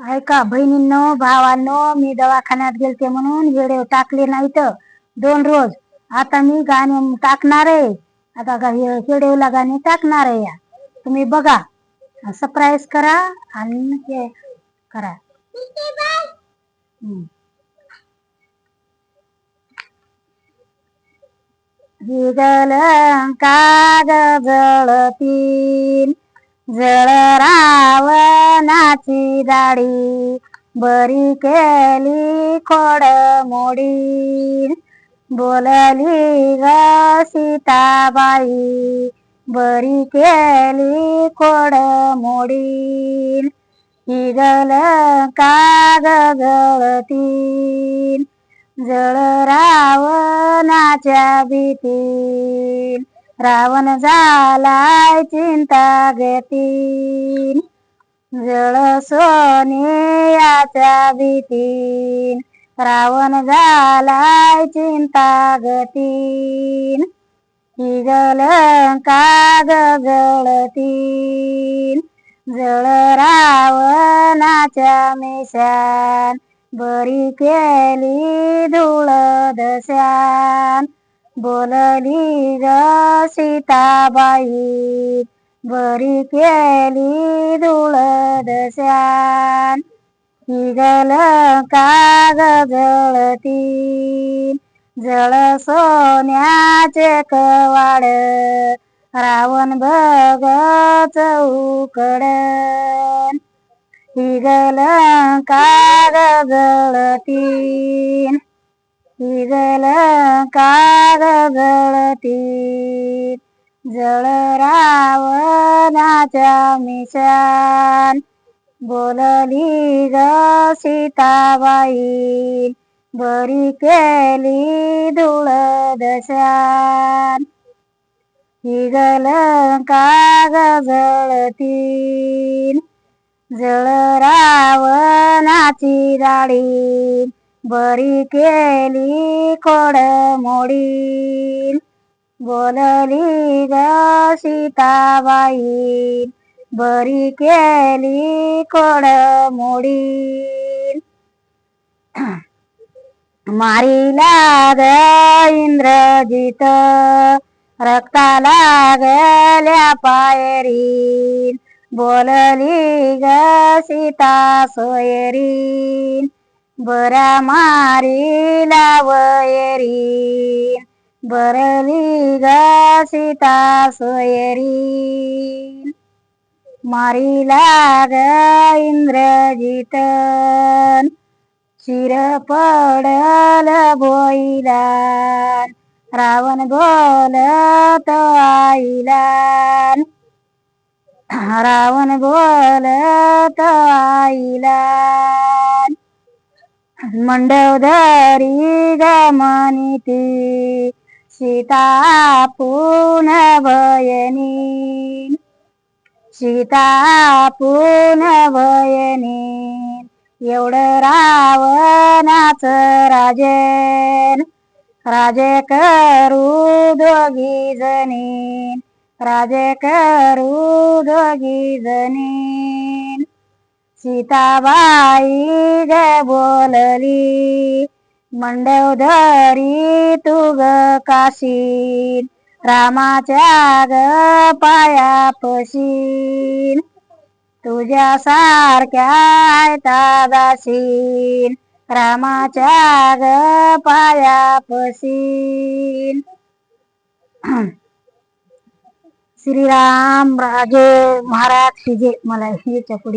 ऐका बहिणींनो भावांनो मी दवाखान्यात गेलते म्हणून व्हिडिओ टाकले नाही तर दोन रोज. आता मी गाणे टाकणार आहे. आता व्हिडिओला गाणे टाकणार आहे या. तुम्ही बघा. सरप्राईज करा आणि हे करा. हम्म. हिगल जळ रावणाची दाढी बरी केली खोड मोडी. बोलली ग सीताबाई बरी केली खोड मोडी. हिगल काग जळतीन जळ रावणाच्या भीती रावण झालाय चिंता घेतीन जळ सोनियाच्या भीतीन रावण झालाय चिंता गतीन हिगल काग जळतीन जळ रावणाच्या मिशान. बरी केली धुळ दशान. बोलली ग सीताबाई बरी केली धुळ दशान हिगल काग जळती जळ सोन्याचे कवाड रावण बघ उकड हिगल काग जळती हिगल का जळती जळ रावणाच्या मिशान. बोलली ग सीताबाई बरी केली धुळ दशान हिगल काग जळतीन जळ रावणाची राळी बरी केली कोड मोडी. बोलली ग सीताबाई बरी केली कोड मोडी. मारीला ग इंद्रजित रक्ताला गेल्या पायरी. बोलली ग सीता सोयरी. बरा मारीला वयरी बरली ग सीता सोयरी. मारी लाग इंद्रजित शिर पडल बोईला. रावण बोलत आईला. रावण बोलत आईला. मंडवधरी गमनिती। सीता पुनभयनी सीता पुन भयनी एवढं रावणाच राजे राजे करू दोघी जणी राजे करू दोघी जणी सीताबाई ग बोलली मंडवधरी तू ग काशी रामाच्या ग पाया पशीन तुझ्या सारख्या दासीन रामाच्या ग पाया पशीन. श्रीराम राजे महाराज शिजे मला हे चपडी